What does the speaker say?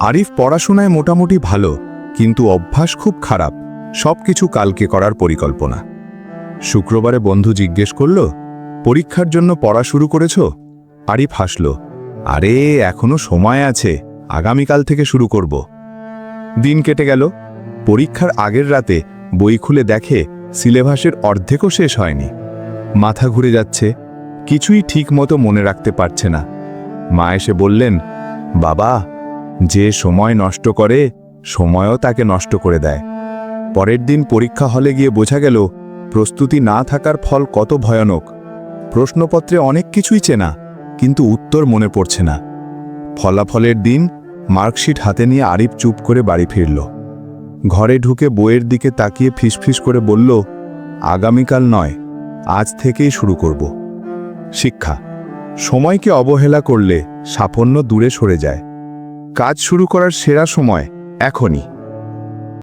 আরিফ পড়াশোনায় মোটামুটি ভালো, কিন্তু অভ্যাস খুব খারাপ। সব কিছু কালকে করার পরিকল্পনা। শুক্রবারে বন্ধু জিজ্ঞেস করল, পরীক্ষার জন্য পড়া শুরু করেছ? আরিফ হাসল, আরে, এখনও সময় আছে, আগামীকাল থেকে শুরু করব। দিন কেটে গেল। পরীক্ষার আগের রাতে বই খুলে দেখে সিলেবাসের অর্ধেকও শেষ হয়নি। মাথা ঘুরে যাচ্ছে, কিছুই ঠিক মতো মনে রাখতে পারছে না। মা এসে বললেন, বাবা যে সময় নষ্ট করে, সময়ও তাকে নষ্ট করে দেয়। পরের দিন পরীক্ষা হলে গিয়ে বোঝা গেল, প্রস্তুতি না থাকার ফল কত ভয়ানক। প্রশ্নপত্রে অনেক কিছুই চেনা, কিন্তু উত্তর মনে পড়ছে না। ফলাফলের দিন মার্কশিট হাতে নিয়ে আরিফ চুপ করে বাড়ি ফিরল। ঘরে ঢুকে বইয়ের দিকে তাকিয়ে ফিসফিস করে বলল, আগামীকাল নয়, আজ থেকেই শুরু করব। শিক্ষা, সময়কে অবহেলা করলে সাফল্য দূরে সরে যায়। কাজ শুরু করার সেরা সময় এখনই।